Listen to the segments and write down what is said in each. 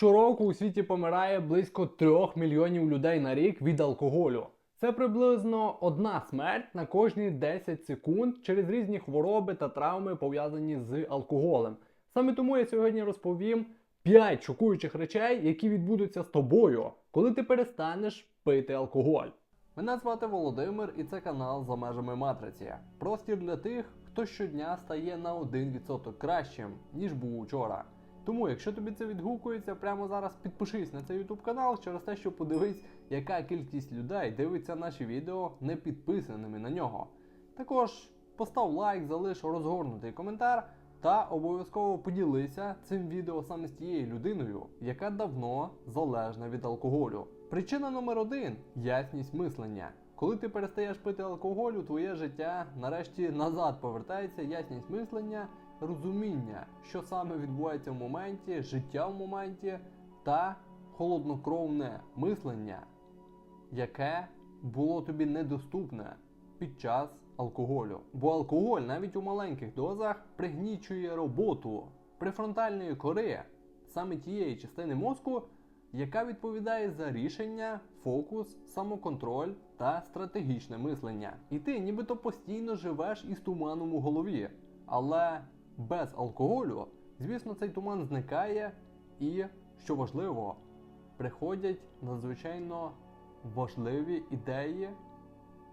Щороку у світі помирає близько 3 мільйонів людей на рік від алкоголю. Це приблизно одна смерть на кожні 10 секунд через різні хвороби та травми пов'язані з алкоголем. Саме тому я сьогодні розповім 5 шокуючих речей, які відбудуться з тобою, коли ти перестанеш пити алкоголь. Мене звати Володимир і це канал за межами матриці. Простір для тих, хто щодня стає на 1% кращим, ніж був учора. Тому, якщо тобі це відгукується, прямо зараз підпишись на цей YouTube канал через те, що подивись, яка кількість людей дивиться наші відео не підписаними на нього. Також постав лайк, залиш розгорнутий коментар та обов'язково поділися цим відео саме з тією людиною, яка давно залежна від алкоголю. Причина номер один ясність мислення. Коли ти перестаєш пити алкоголь, у твоє життя нарешті назад повертається ясність мислення, розуміння, що саме відбувається в моменті, життя в моменті та холоднокровне мислення, яке було тобі недоступне під час алкоголю. Бо алкоголь навіть у маленьких дозах пригнічує роботу префронтальної кори, саме тієї частини мозку, яка відповідає за рішення, фокус, самоконтроль та стратегічне мислення. І ти нібито постійно живеш із туманом у голові, але без алкоголю, звісно, цей туман зникає і, що важливо, приходять надзвичайно важливі ідеї,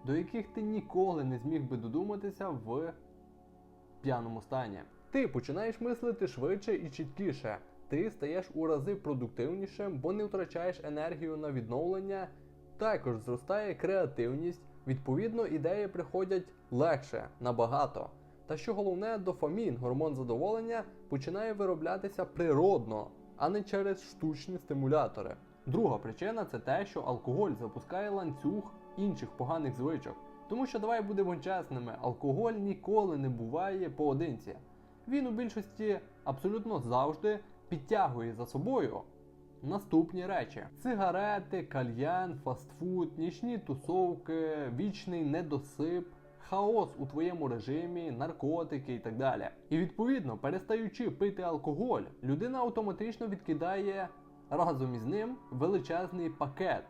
до яких ти ніколи не зміг би додуматися в п'яному стані. Ти починаєш мислити швидше і чіткіше. Ти стаєш у рази продуктивнішим, бо не втрачаєш енергію на відновлення. Також зростає креативність, відповідно, ідеї приходять легше, набагато. Та що головне, дофамін, гормон задоволення, починає вироблятися природно, а не через штучні стимулятори. Друга причина це те, що алкоголь запускає ланцюг інших поганих звичок. Тому що давай будемо чесними, алкоголь ніколи не буває поодинці. Він у більшості абсолютно завжди підтягує за собою наступні речі: сигарети, кальян, фастфуд, нічні тусовки, вічний недосип, хаос у твоєму режимі, наркотики і так далі. І відповідно, перестаючи пити алкоголь, людина автоматично відкидає разом із ним величезний пакет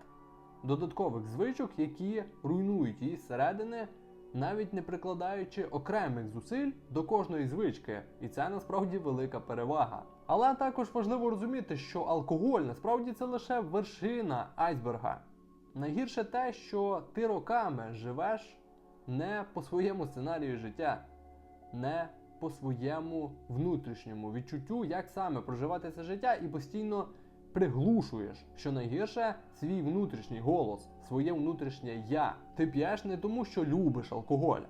додаткових звичок, які руйнують її зсередини, навіть не прикладаючи окремих зусиль до кожної звички, і це насправді велика перевага. Але також важливо розуміти, що алкоголь насправді це лише вершина айсберга. Найгірше те, що ти роками живеш не по своєму сценарію життя, не по своєму внутрішньому відчуттю, як саме проживати це життя, і постійно приглушуєш, що найгірше свій внутрішній голос, своє внутрішнє я. Ти п'єш не тому, що любиш алкоголь,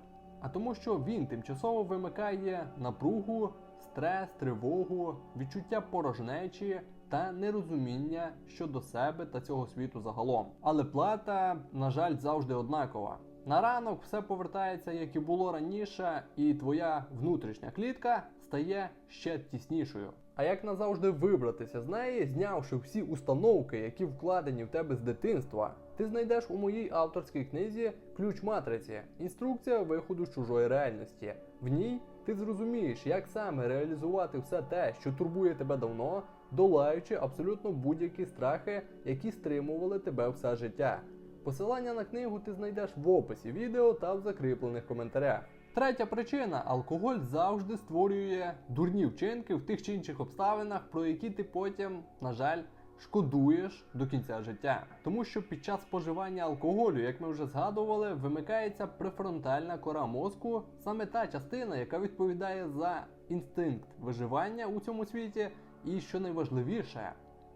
а тому, що він тимчасово вимикає напругу, стрес, тривогу, відчуття порожнечі та нерозуміння щодо себе та цього світу загалом. Але плата, на жаль, завжди однакова. На ранок все повертається, як і було раніше, і твоя внутрішня клітка стає ще тіснішою. А як назавжди вибратися з неї, знявши всі установки, які вкладені в тебе з дитинства, ти знайдеш у моїй авторській книзі ключ матриці, інструкція виходу з чужої реальності. В ній ти зрозумієш, як саме реалізувати все те, що турбує тебе давно, долаючи абсолютно будь-які страхи, які стримували тебе все життя. Посилання на книгу ти знайдеш в описі відео та в закріплених коментарях. Третя причина алкоголь завжди створює дурні вчинки в тих чи інших обставинах, про які ти потім, на жаль, шкодуєш до кінця життя. Тому що під час споживання алкоголю, як ми вже згадували, вимикається префронтальна кора мозку, саме та частина, яка відповідає за інстинкт виживання у цьому світі, і що найважливіше,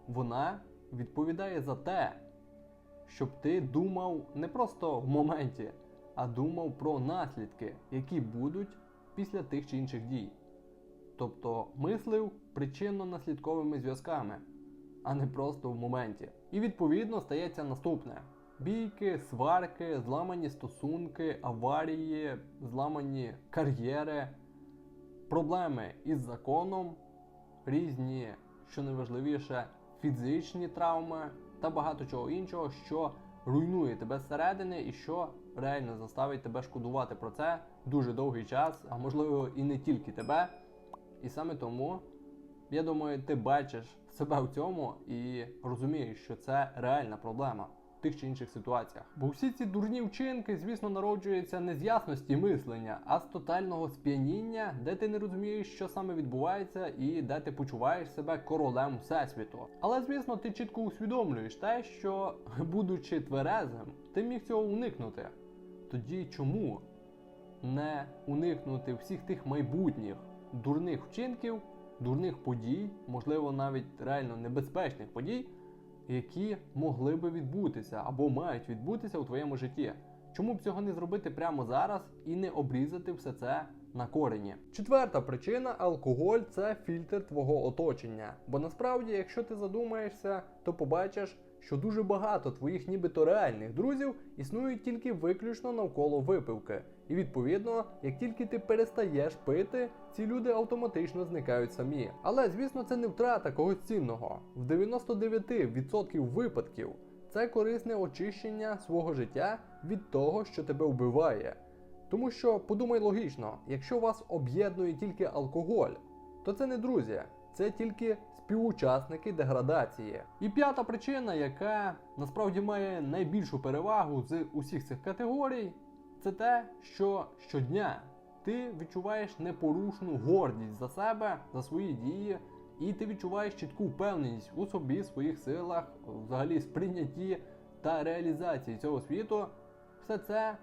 вона відповідає за те, щоб ти думав не просто в моменті а думав про наслідки, які будуть після тих чи інших дій. Тобто мислив причинно-наслідковими зв'язками, а не просто в моменті. І відповідно стається наступне: бійки, сварки, зламані стосунки, аварії, зламані кар'єри, проблеми із законом, різні, що найважливіше, фізичні травми та багато чого іншого, що руйнує тебе зсередини і що реально заставить тебе шкодувати про це дуже довгий час, а можливо і не тільки тебе. І саме тому Я думаю, ти бачиш себе в цьому і розумієш, що це реальна проблема в тих чи інших ситуаціях. Бо всі ці дурні вчинки, звісно, народжуються не з ясності мислення, а з тотального сп'яніння, де ти не розумієш, що саме відбувається, і де ти почуваєш себе королем всесвіту. Але звісно, ти чітко усвідомлюєш те, що, будучи тверезим, ти міг цього уникнути. Тоді чому не уникнути всіх тих майбутніх дурних вчинків, дурних подій, можливо, навіть реально небезпечних подій, які могли би відбутися або мають відбутися у твоєму житті? Чому б цього не зробити прямо зараз і не обрізати все це на корені? Четверта причина алкоголь це фільтр твого оточення. Бо насправді, якщо ти задумаєшся, то побачиш, що дуже багато твоїх нібито реальних друзів існують тільки виключно навколо випивки. І відповідно, як тільки ти перестаєш пити, ці люди автоматично зникають самі. Але звісно, це не втрата когось цінного. В 99% випадків це корисне очищення свого життя від того, що тебе вбиває. Тому що подумай логічно, якщо вас об'єднує тільки алкоголь, то це не друзі, це тільки співучасники деградації. І п'ята причина, яка насправді має найбільшу перевагу з усіх цих категорій, це те, що щодня ти відчуваєш непорушну гордість за себе, за свої дії, і ти відчуваєш чітку впевненість у собі, своїх силах, взагалі сприйнятті та реалізації цього світу. Все це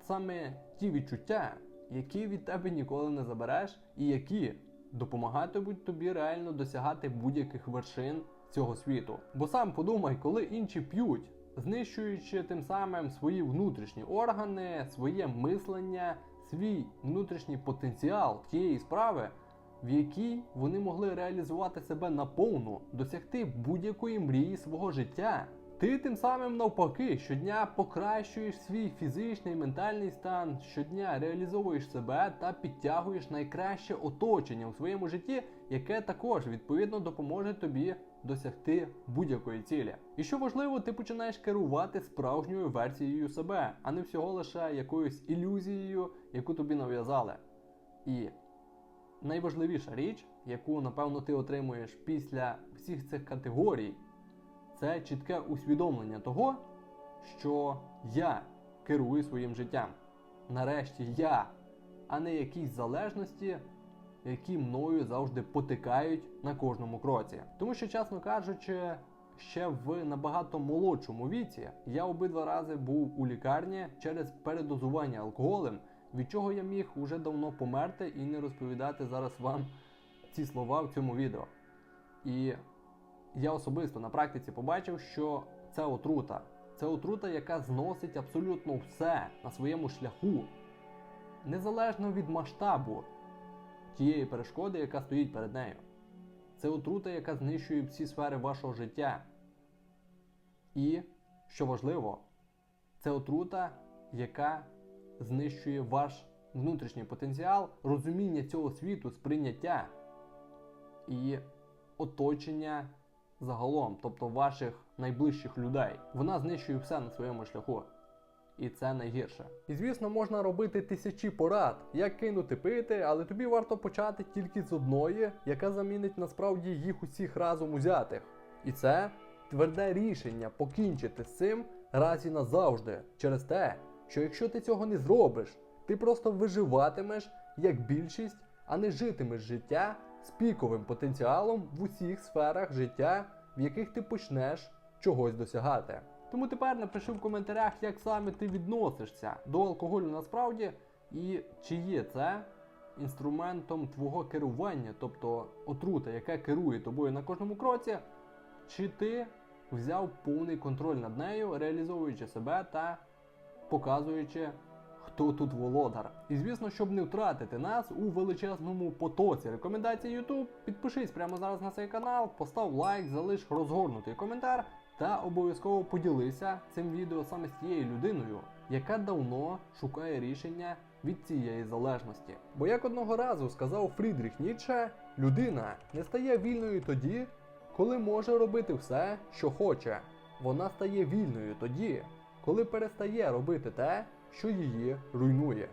саме ті відчуття, які від тебе ніколи не забереш, і які допомагатимуть тобі реально досягати будь-яких вершин цього світу. Бо сам подумай, коли інші п'ють, знищуючи тим самим свої внутрішні органи, своє мислення, свій внутрішній потенціал тієї справи, в якій вони могли реалізувати себе наповну, досягти будь-якої мрії свого життя. Ти тим самим навпаки щодня покращуєш свій фізичний ментальний стан, щодня реалізовуєш себе та підтягуєш найкраще оточення у своєму житті, яке також відповідно допоможе тобі досягти будь-якої цілі. І що важливо, ти починаєш керувати справжньою версією себе, а не всього лише якоюсь ілюзією, яку тобі нав'язали. І найважливіша річ, яку напевно ти отримуєш після всіх цих категорій це чітке усвідомлення того, що я керую своїм життям. Нарешті я, а не якісь залежності, які мною завжди потикають на кожному кроці. Тому що, чесно кажучи, ще в набагато молодшому віці я обидва рази був у лікарні через передозування алкоголем, від чого я міг уже давно померти і не розповідати зараз вам ці слова в цьому відео. І я особисто на практиці побачив, що це отрута. Це отрута, яка зносить абсолютно все на своєму шляху, незалежно від масштабу тієї перешкоди, яка стоїть перед нею. Це отрута, яка знищує всі сфери вашого життя. І, що важливо, це отрута, яка знищує ваш внутрішній потенціал, розуміння цього світу, сприйняття і оточення загалом, тобто ваших найближчих людей. Вона знищує все на своєму шляху. І це найгірше. І звісно, можна робити тисячі порад, як кинути пити, але тобі варто почати тільки з одної, яка замінить насправді їх усіх разом узятих. І це тверде рішення покінчити з цим раз і назавжди, через те, що якщо ти цього не зробиш, ти просто виживатимеш як більшість, а не житимеш життя з піковим потенціалом в усіх сферах життя, в яких ти почнеш чогось досягати. Тому тепер напиши в коментарях, як саме ти відносишся до алкоголю насправді, і чи є це інструментом твого керування, тобто отрута, яка керує тобою на кожному кроці, чи ти взяв повний контроль над нею, реалізовуючи себе та показуючи хто тут володар. І звісно, щоб не втратити нас у величезному потоці рекомендацій YouTube, підпишись прямо зараз на цей канал, постав лайк, залиш розгорнутий коментар та обов'язково поділися цим відео саме з тією людиною, яка давно шукає рішення від цієї залежності. Бо як одного разу сказав Фрідріх Ніцше, людина не стає вільною тоді, коли може робити все, що хоче. Вона стає вільною тоді, коли перестає робити те, що її руйнує.